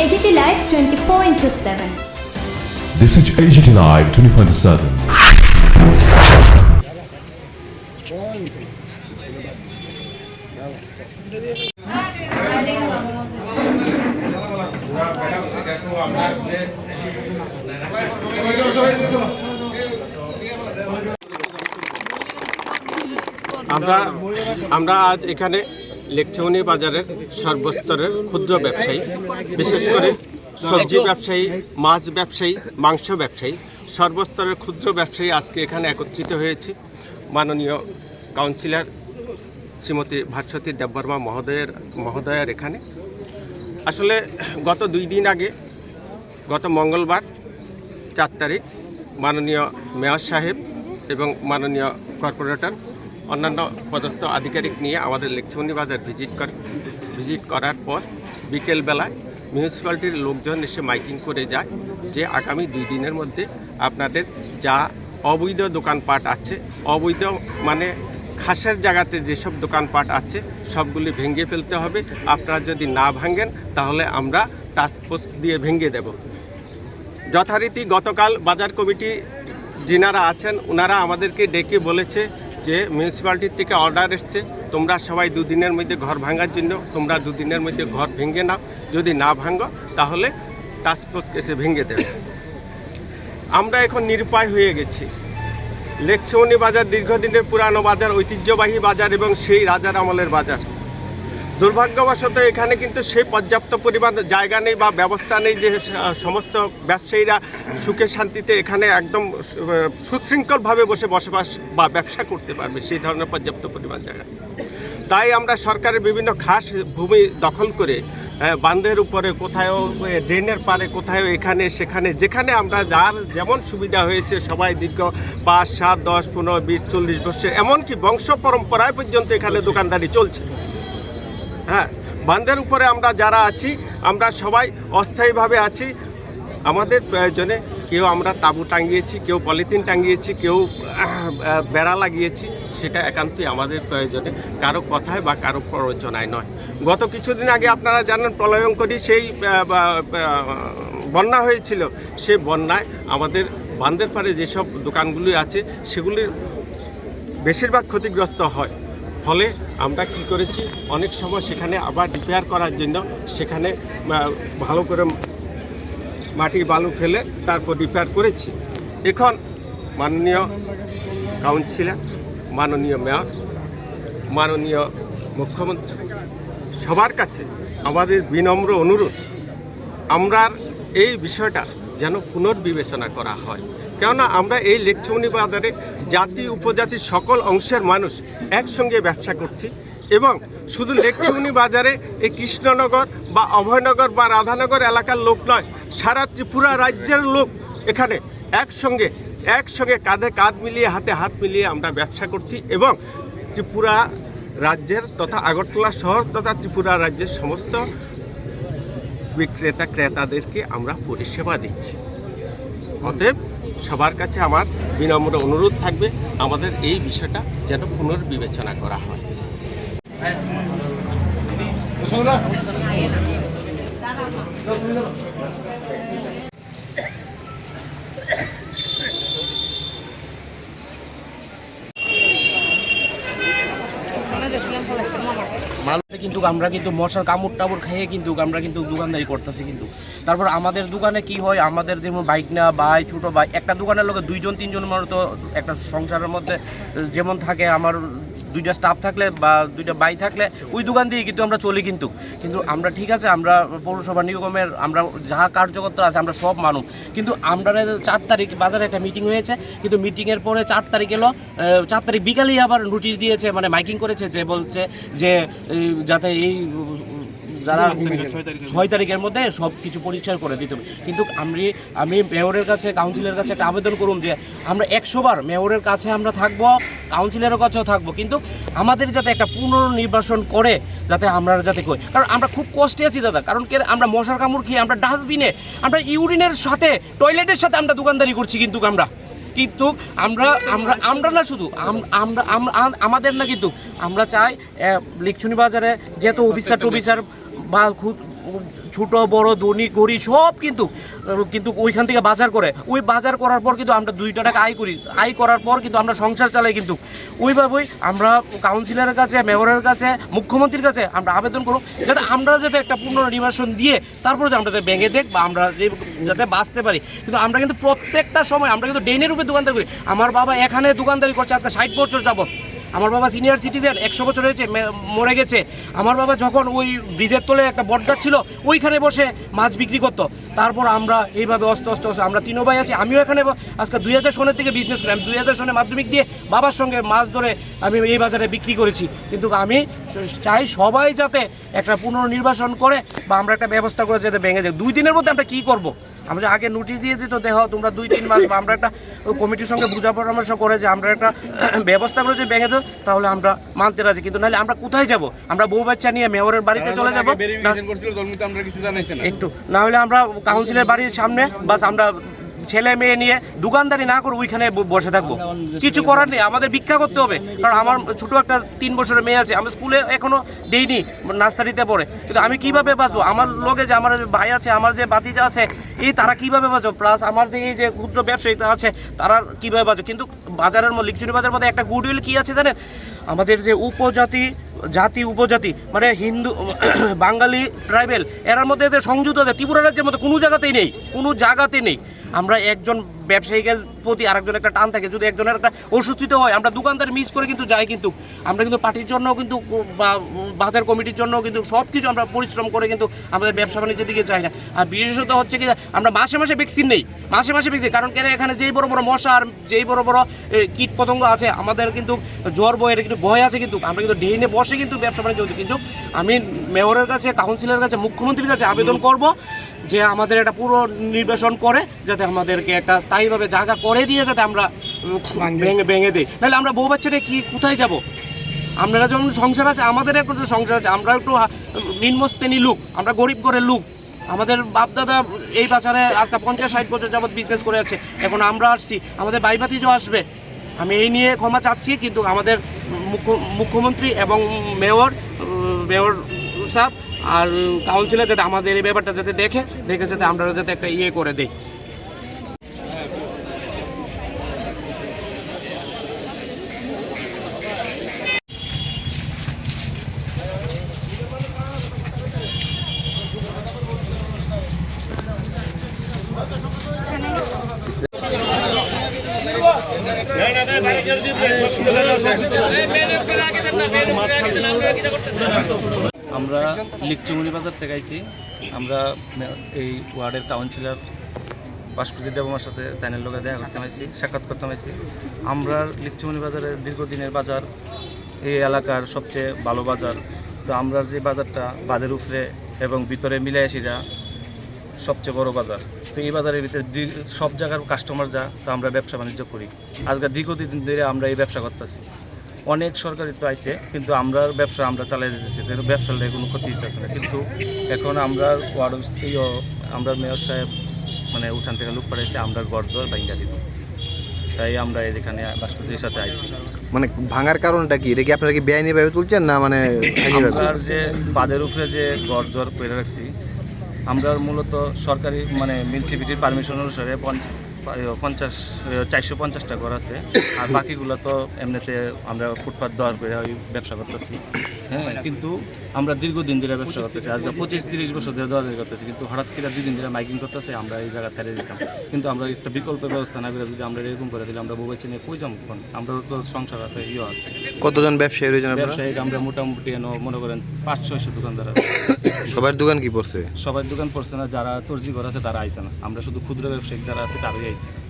AGT Live 24 into 7. This is AGT Live 24 7. আমরা আমরা আজ এখানে লেকচৌনি বাজারের সর্বস্তরের ক্ষুদ্র ব্যবসায়ী, বিশেষ করে সবজি ব্যবসায়ী, মাছ ব্যবসায়ী, মাংস ব্যবসায়ী, সর্বস্তরের ক্ষুদ্র ব্যবসায়ী আজকে এখানে একত্রিত হয়েছি। মাননীয় কাউন্সিলর শ্রীমতী ভাস্বতী দেববর্মা মহোদয়ের মহোদয়ের এখানে। আসলে গত দুই দিন আগে, গত মঙ্গলবার চার তারিখ, মাননীয় মেয়র সাহেব এবং মাননীয় কর্পোরেটর অন্যান্য পদস্থ আধিকারিক নিয়ে আমাদের লেকচুনি বাজার ভিজিট কর ভিজিট করার পর বিকেলবেলায় মিউনিসিপ্যালিটির লোকজন এসে মাইকিং করে যায় যে আগামী দুই দিনের মধ্যে আপনাদের যা অবৈধ দোকানপাট আছে, অবৈধ মানে খাসের জায়গাতে যেসব দোকানপাট আছে, সবগুলি ভেঙে ফেলতে হবে। আপনারা যদি না ভাঙেন, তাহলে আমরা টাস্ক ফোর্স দিয়ে ভেঙে দেব। যথারীতি গতকাল বাজার কমিটি যিনারা আছেন, ওনারা আমাদেরকে ডেকে বলেছে যে মিউনিসিপ্যালিটির থেকে অর্ডার এসছে, তোমরা সবাই দুদিনের মধ্যে ঘর ভাঙার জন্য, তোমরা দুদিনের মধ্যে ঘর ভেঙে নাও। যদি না ভাঙো, তাহলে টাস্ক ফোর্স এসে ভেঙে দেবে। আমরা এখন নিরুপায় হয়ে গেছি। লেকচৌনি বাজার দীর্ঘদিনের পুরানো বাজার, ঐতিহ্যবাহী বাজার এবং সেই রাজার আমলের বাজার। দুর্ভাগ্যবশত এখানে কিন্তু সেই পর্যাপ্ত পরিমাণ জায়গা নেই বা ব্যবস্থা নেই যে সমস্ত ব্যবসায়ীরা সুখে শান্তিতে এখানে একদম সুশৃঙ্খলভাবে বসে বসবাস বা ব্যবসা করতে পারবে সেই ধরনের পর্যাপ্ত পরিমাণ জায়গা। তাই আমরা সরকারের বিভিন্ন খাস ভূমি দখল করে বান্ধের উপরে কোথাও ড্রেনের পারে কোথাও এখানে, সেখানে, যেখানে আমরা যার যেমন সুবিধা হয়েছে সবাই দীর্ঘ পাঁচ, সাত, দশ, পনেরো, বিশ, চল্লিশ বছর, এমনকি বংশ পরম্পরায় পর্যন্ত এখানে দোকানদারি চলছে। হ্যাঁ বান্ধের উপরে আমরা যারা আছি, আমরা সবাই অস্থায়ীভাবে আছি। আমাদের প্রয়োজনে কেউ আমরা তাঁবু টাঙিয়েছি, কেউ পলিথিন টাঙিয়েছি, কেউ বেড়া লাগিয়েছি, সেটা একান্তই আমাদের প্রয়োজনে। কারও কথায় বা কারও প্ররোচনায় নয়। গত কিছুদিন আগে আপনারা জানেন, প্রলয়ঙ্করী সেই বন্যা হয়েছিল। সে বন্যায় আমাদের বান্ধের পাড়ে যেসব দোকানগুলি আছে, সেগুলির বেশিরভাগ ক্ষতিগ্রস্ত হয়। ফলে আমরা কি করেছি, অনেক সময় সেখানে আবার রিপেয়ার করার জন্য সেখানে ভালো করে মাটি বালু ফেলে তারপর রিপেয়ার করেছি। এখন মাননীয় কাউন্সিলর মাননীয় মেয়র মাননীয় মুখ্যমন্ত্রী, সবার কাছে আমাদের বিনম্র অনুরোধ আমরা এই বিষয়টা যেন পুনর্বিবেচনা করা হয়। কেননা আমরা এই লেকচৌনি বাজারে জাতি উপজাতির সকল অংশের মানুষ একসঙ্গে ব্যবসা করছি এবং শুধু লেকচৌনি বাজারে এই কৃষ্ণনগর বা অভয়নগর বা রাধানগর এলাকার লোক নয়, সারা ত্রিপুরা রাজ্যের লোক এখানে একসঙ্গে একসঙ্গে কাঁধে কাঁধ মিলিয়ে, হাতে হাত মিলিয়ে আমরা ব্যবসা করছি এবং ত্রিপুরা রাজ্যের তথা আগরতলা শহর তথা ত্রিপুরা রাজ্যের সমস্ত বিক্রেতা, ক্রেতাদেরকে আমরা পরিষেবা দিচ্ছি। অতএব সবার কাছে আমার বিনম্র অনুরোধ থাকবে, আমাদের এই বিষয়টা যেন পুনর্বিবেচনা করা হয়। কিন্তু আমরা কিন্তু মশার কামড় টামড় খাইয়ে কিন্তু আমরা কিন্তু দোকানদারি করতেছি কিন্তু। তারপর আমাদের দোকানে কি হয়, আমাদের যেমন বাইক না ভাই, ছোটো ভাই, একটা দোকানের লোকে দুইজন, তিনজন মানুষ তো একটা সংসারের মধ্যে, যেমন থাকে আমার দুইটা স্টাফ থাকলে বা দুইটা বাই থাকলে, ওই দোকান দিয়ে কিন্তু আমরা চলি কিন্তু। কিন্তু আমরা ঠিক আছে, আমরা পৌরসভা নিগমের, আমরা যাহা কার্যকর্তা আছে, আমরা সব মানুষ। কিন্তু আমরা চার তারিখ বাজারে একটা মিটিং হয়েছে, কিন্তু মিটিংয়ের পরে চার তারিখ এলো চার তারিখ বিকালেই আবার নোটিশ দিয়েছে মানে মাইকিং করেছে যে বলছে যে যাতে এই যারা ছয় তারিখের মধ্যে। সব কিছু পরিষ্কার করে দিতে হবে। কিন্তু আমি আমি মেয়রের কাছে কাউন্সিলের কাছে একটা আবেদন করুন যে আমরা একশোবার মেয়রের কাছে আমরা থাকব কাউন্সিলের কাছেও থাকব। কিন্তু আমাদের যাতে একটা পুনর্নির্বাচন করে যাতে আমরা যাতে কই কারণ আমরা খুব কষ্টে আছি দাদা। কারণ কে আমরা মশার কামড় খেয়ে আমরা ডাস্টবিনে আমরা ইউরিনের সাথে টয়লেটের সাথে আমরা দোকানদারি করছি কিন্তু আমরা। কিন্তু আমরা আমরা আমরা না শুধু আমরা আম- আম- আমাদের না কিন্তু আমরা চাই লিকচুনি বাজারে যেহেতু অফিসার টফিসার বা ছোট, বড়, ধনী গরি সব কিন্তু কিন্তু ওইখান থেকে বাজার করে। ওই বাজার করার পর কিন্তু আমরা দুইটা টাকা আয় করি। আয় করার পর কিন্তু আমরা সংসার চালাই কিন্তু। ওইভাবেই আমরা কাউন্সিলরের কাছে মেয়রের কাছে, মুখ্যমন্ত্রীর কাছে আমরা আবেদন করব, যাতে আমরা যাতে একটা পুনর্নিবাসন দিয়ে তারপরে যে আমরা যাতে দেখ বা আমরা যে যাতে বাঁচতে পারি। কিন্তু আমরা কিন্তু প্রত্যেকটা সময় আমরা কিন্তু ডেনের রূপে দোকানদারি করি। আমার বাবা এখানে দোকানদারি করছে, আজকে ষাট বছর যাবত আমার বাবা সিনিয়র সিটিজেন একশো বছর হয়েছে মরে গেছে। আমার বাবা যখন ওই ব্রিজের তলে একটা বটগাছ ছিল, ওইখানে বসে মাছ বিক্রি করতো। তারপর আমরা এইভাবে অস্তে অস্তে অস্তে, আমরা তিনও ভাই আছি, আমিও এখানে আজকে দুই হাজার সনের থেকে বিজনেস করি। আমি দুই হাজার সনে মাধ্যমিক দিয়ে বাবার সঙ্গে মাছ ধরে আমি এই বাজারে বিক্রি করেছি। কিন্তু আমি চাই সবাই যাতে একটা পুনর্নির্বাসন করে বা আমরা একটা ব্যবস্থা করে যাতে ভেঙে যায়। দুই দিনের মধ্যে আমরা কী করব? আমরা আগে নোটিশ দিয়ে দিত দেহ তোমরা দুই তিন মাস বা আমরা একটা কমিটির সঙ্গে বুঝা পরামর্শ করে যে আমরা একটা ব্যবস্থা করে যে ভেঙে দেবো তাহলে আমরা মানতে রাজি। কিন্তু নাহলে আমরা কোথায় যাব? আমরা বউ বাচ্চা নিয়ে মেয়রের বাড়িতে চলে যাব। একটু। নাহলে আমরা কাউন্সিলের বাড়ির সামনে বাস আমরা ছেলে মেয়ে নিয়ে দোকানদারি না করে ওইখানে বসে থাকব। কিছু করার নেই আমাদের ভিক্ষা করতে হবে। কারণ আমার ছোট একটা তিন বছরের মেয়ে আছে আমি স্কুলে এখনও দেইনি নার্সারিতে পড়ে। কিন্তু আমি কীভাবে বাঁচবো? আমার লগে যে আমার ভাই আছে আমার যে বাতিজা আছে এই তারা কীভাবে বাঁচবো প্লাস আমার যে এই যে ক্ষুদ্র ব্যবসায়ীরা আছে তারা কীভাবে বাঁচবে কিন্তু বাজারের মধ্যে লিকচুনি বাজারের মধ্যে একটা গুডউইল কি আছে জানেন? আমাদের যে উপজাতি, জাতি, উপজাতি মানে হিন্দু, বাঙালি ট্রাইবেল, এরার মধ্যে যে সংযুক্ত ত্রিপুরা রাজ্যের মধ্যে কোনো জায়গাতেই নেই, কোনো জায়গাতেই নেই। আমরা একজন ব্যবসায়ীকের প্রতি আরেকজন একটা টান থাকে। যদি একজনের একটা অসুস্থিত হয়, আমরা দোকানদার মিস করে কিন্তু যাই কিন্তু। আমরা কিন্তু পার্টির জন্য কিন্তু বা বাজার কমিটির জন্য কিন্তু সব কিছু আমরা পরিশ্রম করে কিন্তু আমাদের ব্যবসা বাণিজ্যের দিকে চাই না। আর বিশেষত হচ্ছে কি, আমরা মাসে মাসে ভ্যাকসিন নেই। মাসে মাসে ভ্যাকসিন কারণ কেন এখানে যেই বড় বড় মশা আর যেই বড় বড় কীট পতঙ্গ আছে, আমাদের কিন্তু জ্বর বয়ের কিন্তু ভয় আছে কিন্তু। আমরা কিন্তু ডেইনে বসে কিন্তু ব্যবসা বাণিজ্য। কিন্তু আমি মেয়রের কাছে কাউন্সিলের কাছে, মুখ্যমন্ত্রীর কাছে আবেদন করব যে আমাদের একটা পুরো নির্বাসন করে যাতে আমাদেরকে একটা স্থায়ীভাবে জায়গা করে দিয়ে যাতে আমরা ভেঙে। ভেঙে দিই। নাহলে আমরা বউ বাচ্চারা কি কোথায় যাব? আপনারা যেমন সংসার আছে আমাদের তো সংসার আছে আমরা একটু নিম্ন শ্রেণি লোক আমরা গরিব ঘরের লোক। আমাদের বাপ দাদা এই বাজারে আজকে পঞ্চাশ ষাট বছর যাবৎ বিজনেস করে আছে। এখন আমরা আসছি আমাদের বাইবাতিজও আসবে আমি এই নিয়ে ক্ষমা চাচ্ছি কিন্তু আমাদের মুখ্য- মুখ্যমন্ত্রী এবং মেয়র মেয়র সাহেব আর কাউন্সিলর যাতে আমাদের এই ব্যাপারটা যাতে দেখে দেখে যাতে আমরা যাতে একটা ইয়ে করে দিই। আমরা লিকচিমুনি বাজার থেকে আইছি। আমরা এই ওয়ার্ডের কাউন্সিলর বাসকুতি দেবমার সাথে তাইনের লোকে দেখা করতে পাইছি সাক্ষাৎ করতে পাইছি আমরা লিকচিমুনি বাজারের দীর্ঘদিনের বাজার, এই এলাকার সবচেয়ে ভালো বাজার। তো আমরা যে বাজারটা বাদের উপরে এবং ভিতরে মিলাইয়াসিরা সবচেয়ে বড় বাজার। তো এই বাজারের ভিতরে সব জায়গার কাস্টমার যা, তো আমরা ব্যবসা বাণিজ্য করি। আজকে দীর্ঘদিন ধরে আমরা এই ব্যবসা করতেছি। অনেক সরকারি তো আইছে কিন্তু আমরা ব্যবসা আমরা চালাই দিতেছি। তো ব্যবসার লেগে কোনো ক্ষতি হইতেছে না। কিন্তু এখন আমরা ওয়ার্ড অফিসেও আমরা মেয়র সাহেব মানে উঠান থেকে লোক পাঠাইছে আমরা ঘর দর ভাঙ্গা দিব। তাই আমরা এখানে বাসপতির সাথে আইছি। মানে ভাঙার কারণটা কি? এটা কি আপনারা কি বেআইনি ভাবে তুলছেন না মানে? আমরা যে বাদের উপরে যে ঘর দর করে রাখছি আমরা মূলত সরকারি মানে মিউনিসিপিটির পারমিশন অনুসারে পঞ্চাশ চারশো পঞ্চাশটা ঘর আছে। আর বাকিগুলো তো এমনিতে আমরা ফুটপাথ দেওয়ার করে ওই ব্যবসা করতেছি। হ্যাঁ কিন্তু আমরা দীর্ঘদিন ধরে ব্যবসা করতেছি। আজকে পঁচিশ তিরিশ বছর ধরে দেওয়া করতেছি। কিন্তু হঠাৎ করে দুই দিন ধরে মাইকিং করতেছে আমরা এই জায়গা ছেড়ে দিতাম। কিন্তু আমরা একটা বিকল্প ব্যবস্থা না করে যদি আমরা এরকম করে দিলে আমরা বউ নিয়ে কই যাব কোন আমরা তো সংসার আছে ইয়ে আছে। কতজন ব্যবসায়ী রয়েছেন আপনারা? ব্যবসায়িক আমরা মোটামুটি এনো মনে করেন পাঁচ ছয়শো দোকানদার আছে। সবার দোকান কি পড়ছে? সবার দোকান পড়ছে না যারা তর্জি ঘর আছে তারা আইছে না। আমরা শুধু ক্ষুদ্র ব্যবসায়িক যারা আছে তারাই আইছি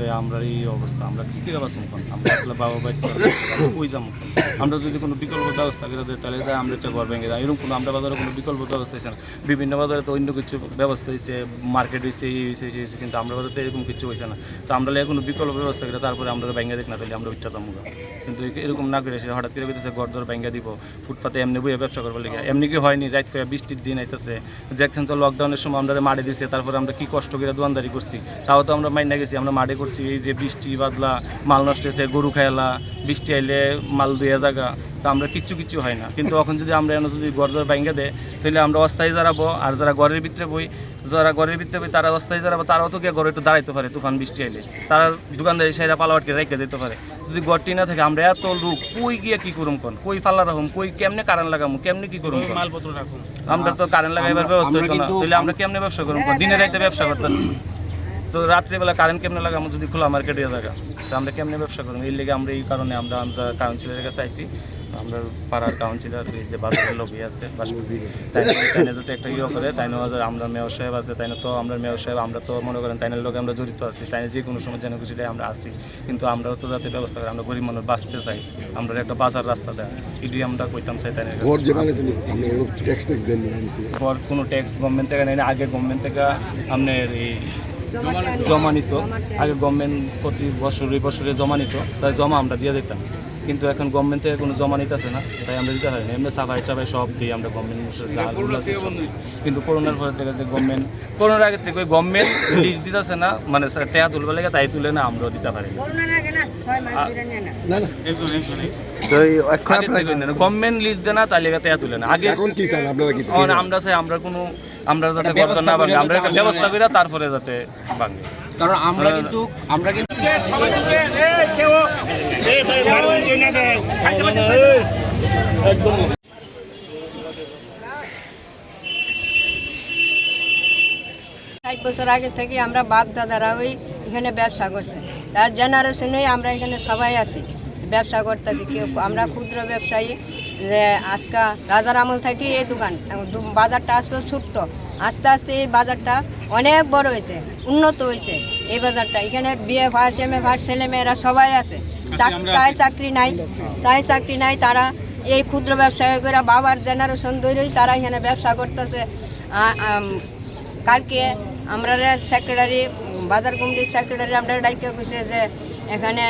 তো আমরা এই অবস্থা। আমরা কি করে বাঁচুন আমরা আসলে বাবা বাচ্চা ওই যাব? আমরা যদি কোনো বিকল্প ব্যবস্থা করে দিই, তাহলে তাই আমরা একটা ঘর ভেঙে দেয় এরকম কোনো আমরা বাজারে কোনো বিকল্প ব্যবস্থা হয়েছে না। বিভিন্ন বাজারে তো অন্য কিছু ব্যবস্থা হয়েছে মার্কেট হয়েছে এই হয়েছে সেই হয়েছে কিন্তু আমরা বাজারে তো এরকম কিছু হয়েছে না। তো আমরা কোনো বিকল্প ব্যবস্থা করে তারপরে আমরা ভেঙে দেখ না, তাহলে আমরা উচ্চা যাব কিন্তু এরকম না করে সে হঠাৎ করে কইতেছে, ঘর দর ভেঙে দিব, ফুটপাতে এমনি বইয়ে ব্যবসা করবার লেগে। এমনি কি হয়নি রাইট ফেয়া বৃষ্টির দিন আইতেছে। দেখছেন তো লকডাউনের সময় আমরা মাঠে দিছে, তারপরে আমরা কি কষ্ট করে দোয়ানদারি করছি? তাও তো আমরা মাইনা গেছি, আমরা মাঠে করছি। বলছি এই যে বৃষ্টি বাদলা মাল নষ্ট হয়েছে গরু খাইলা বৃষ্টি আইলে মাল দুয়া জায়গা তো আমরা কিচ্ছু কিচ্ছু হয় না। কিন্তু এখন যদি আমরা এনে যদি ঘর দর ভাঙ্গা দেয় তাহলে আমরা অস্থায়ী জারাবো আর যারা ঘরের ভিতরে বই যারা ঘরের ভিতরে বই তারা অস্থায়ী জারাবো তারাও তো গিয়ে ঘরে একটু দাঁড়াইতে পারে তুফান বৃষ্টি আইলে। তারা দোকানদারি সাইরা পালাবাটকে রেখে দিতে পারে। যদি ঘরটি না থাকে আমরা এত লোক কই গিয়ে কি করুম কোন? কই ফাল্লা রাখুম? কই কেমনে কারেন্ট লাগামু? কেমনে কি করুম মালপত্র রাখুন আমরা তো কারেন্ট লাগাইবার ব্যবস্থা আমরা না। তাহলে আমরা কেমনে ব্যবসা করুম দিনে রাইতে ব্যবসা করতেছি। তো রাত্রিবেলা কারেন্ট কেমনে লাগে আমরা যদি খোলা মার্কেটে জায়গা তো আমরা কেমনে ব্যবসা করব? এই লেগে আমরা এই কারণে আমরা আমরা কাউন্সিলরের কাছে আইসি আমরা পাড়ার কাউন্সিলর এই যে বাজারের লবি আছে বাসপতি তাই তাইনে যাতে একটা ইয়ে করে তাই আমরা মেয়র সাহেব আছে তাই তো আমরা মেয়র সাহেব আমরা তো মনে করেন তাইনের লোকে আমরা জড়িত আছি তাই যে কোনো সময় যেন খুশি আমরা আসি কিন্তু আমরাও তো যাতে ব্যবস্থা করি আমরা গরিব মানুষ বাঁচতে চাই। আমরা একটা বাজার রাস্তা দেয়। এটাই আমরা কইতাম চাই কাছে। পর কোনো ট্যাক্স গভর্নমেন্ট থেকে নেই আগে গভর্নমেন্ট থেকে আপনার এই জমা নিত আগে গভর্নমেন্ট প্রতি বছর বছরে বছরে জমা নিত তাই জমা আমরা দিয়ে দিতাম। কিন্তু এখন গভর্নমেন্ট থেকে কোনো জমা নিতেছে না তাই আমরা দিতে পারি না। এমনি সাফাই চাফাই সব দিই আমরা গভর্নমেন্ট দিই। কিন্তু করোনার পরে দেখা যাচ্ছে গভর্নমেন্ট করোনার আগে থেকে গভর্নমেন্ট লিস্ট দিতেছে না মানে টেয়া তুলবে লাগে তাই তুলে না আমরাও দিতে পারি গভর্নমেন্ট লিস্ট দেয় না তাই লেগে টেয়া তুলে না। আগে এখন কি চান আপনারা কি এখন আমরা চাই আমরা কোনো আমরা যাতে করতে না পারি আমরা একটা ব্যবস্থা করে তারপরে যাতে ভাঙে। কারণ আমরা কিন্তু আমরা কিন্তু ষাট বছর আগে থেকে আমরা বাপ দাদারা ওই এখানে ব্যবসা করছে। তার জেনারেশনেই আমরা এখানে সবাই আছি। ব্যবসা করতেছি কেউ আমরা ক্ষুদ্র ব্যবসায়ী। যে আজকা রাজার আমল থেকে এই দোকান বাজারটা আসলো ছোট্ট। আস্তে আস্তে এই বাজারটা অনেক বড় হয়েছে উন্নত হয়েছে। এই বাজারটা এখানে বিয়ে ফার্স্ট এম এ ফার্স্ট ছেলে মেয়েরা সবাই আছে। চায় চাকরি নাই চায় চাকরি নাই তারা এই ক্ষুদ্র ব্যবসায়ী করে বাবার জেনারেশন ধরেই তারা এখানে ব্যবসা করতেছে। কালকে আমরা সেক্রেটারি বাজার কমিটির সেক্রেটারি আমরা ডাইকে কইছে যে এখানে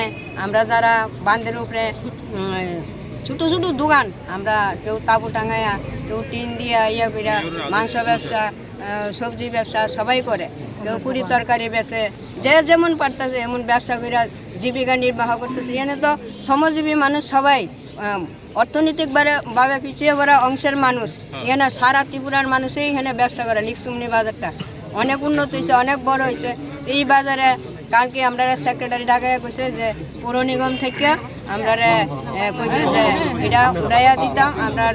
আমরা যারা বান্ধের উপরে ছোটো ছোটো দোকান। আমরা কেউ তাবু টাঙাইয়া কেউ টিন দিয়া ইয়া কইরা মাংস ব্যবসা সবজি ব্যবসা সবাই করে। কেউ পুরি তরকারি বেচে, যে যেমন পারতেছে এমন ব্যবসা কইরা জীবিকা নির্বাহ করতেছে। এখানে তো শ্রমজীবী মানুষ সবাই অর্থনৈতিকভাবে ভাবে পিছিয়ে পড়া অংশের মানুষ। এখানে সারা ত্রিপুরার মানুষই এখানে ব্যবসা করে, লিকসুমনি বাজারটা। অনেক উন্নত হয়েছে অনেক বড় হয়েছে এই বাজারে কালকে আমরা সেক্রেটারি ঢাকায় কইছে যে, পৌর নিগম থেকে আমরা কইছে যে, এটা উড়াইয়া দিতাম, আমরা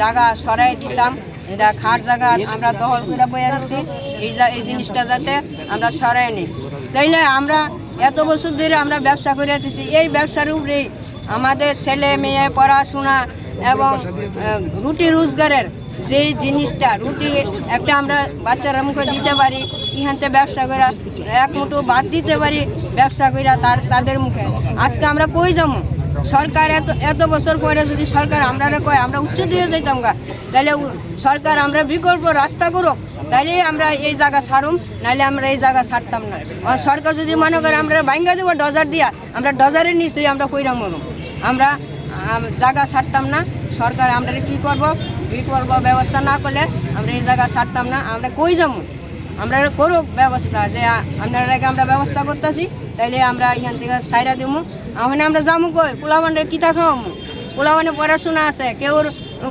জায়গা সরাই দিতাম, এটা খাট জায়গা আমরা দখল করে বইয়া দিছি এই যা- এই জিনিসটা যাতে আমরা সরাই নিই তাইলে আমরা এত বছর ধরে আমরা ব্যবসা করে দিছি এই ব্যবসার উপরেই আমাদের ছেলে মেয়ে পড়াশোনা এবং রুটি রোজগারের যেই জিনিসটা, রুটি, একটা আমরা বাচ্চারা মুখে দিতে পারি ইহানতে ব্যবসা করে এক মুঠো বাদ দিতে পারি, ব্যবসা করে তার, তাদের মুখে। আজকে আমরা কই যাব? সরকার এত এত বছর পরে যদি সরকার আমরা কয়, আমরা উচ্চ দিয়ে যাইতাম গা। তাহলে সরকার আমরা বিকল্প রাস্তা করুক তাহলে আমরা এই জায়গা ছাড়ুম নাহলে আমরা এই জায়গা ছাড়তাম না। সরকার যদি মনে করে আমরা ভাঙ্গা দেবো ডজার দিয়া, আমরা ডজারের নিচেই আমরা কইরা মরুম। আমরা জায়গা ছাড়তাম না, সরকার আমরা কি করব? বিকল্প ব্যবস্থা না করলে আমরা এই জায়গা ছাড়তাম না। আমরা কই যাব? আমরা করুক ব্যবস্থা যে আপনার লাগে আমরা ব্যবস্থা করতেছি, তাইলে আমরা এখান থেকে সাইরা দিব ওখানে আমরা যাব কই? পোলাবানের কিতা খাওয়ামু? পোলাবানে পড়াশোনা আছে। কেউ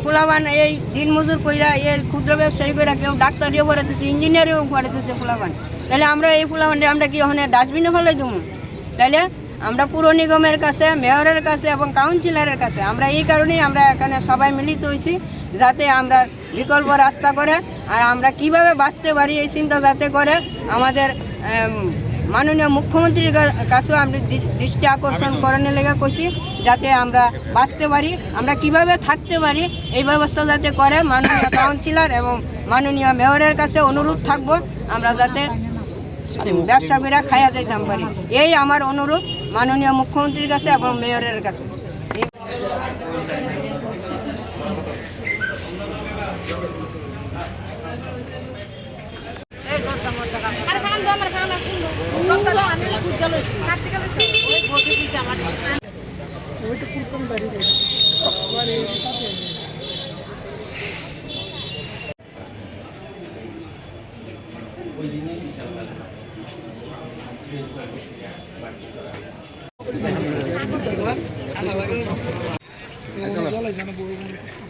পোলাবান এই দিন মজুর কইরা, এই ক্ষুদ্র ব্যবসায়ী কইরা কেউ ডাক্তারিও পড়াতেছে ইঞ্জিনিয়ারিও পড়াতেছে পোলাবান। তাহলে আমরা এই পোলাবানটা আমরা কি ওখানে ডাস্টবিনে ফেলাই দেবো তাহলে আমরা পুর নিগমের কাছে, মেয়রের কাছে এবং কাউন্সিলরের কাছে আমরা এই কারণেই আমরা এখানে সবাই মিলিত হয়েছি যাতে আমরা বিকল্প রাস্তা করে আর আমরা কীভাবে বাঁচতে পারি এই চিন্তা যাতে করে আমাদের মাননীয় মুখ্যমন্ত্রীর কাছেও আমরা দৃ- দৃষ্টি আকর্ষণ করানোর লেগে কইছি যাতে আমরা বাঁচতে পারি আমরা কীভাবে থাকতে পারি এই ব্যবস্থা যাতে করে মাননীয় কাউন্সিলর এবং মাননীয় মেয়রের কাছে অনুরোধ থাকব আমরা যাতে ব্যবসা করে খাইয়া যাইতাম পারি। এই আমার অনুরোধ মাননীয় মুখ্যমন্ত্রীর কাছে এবং মেয়রের কাছে।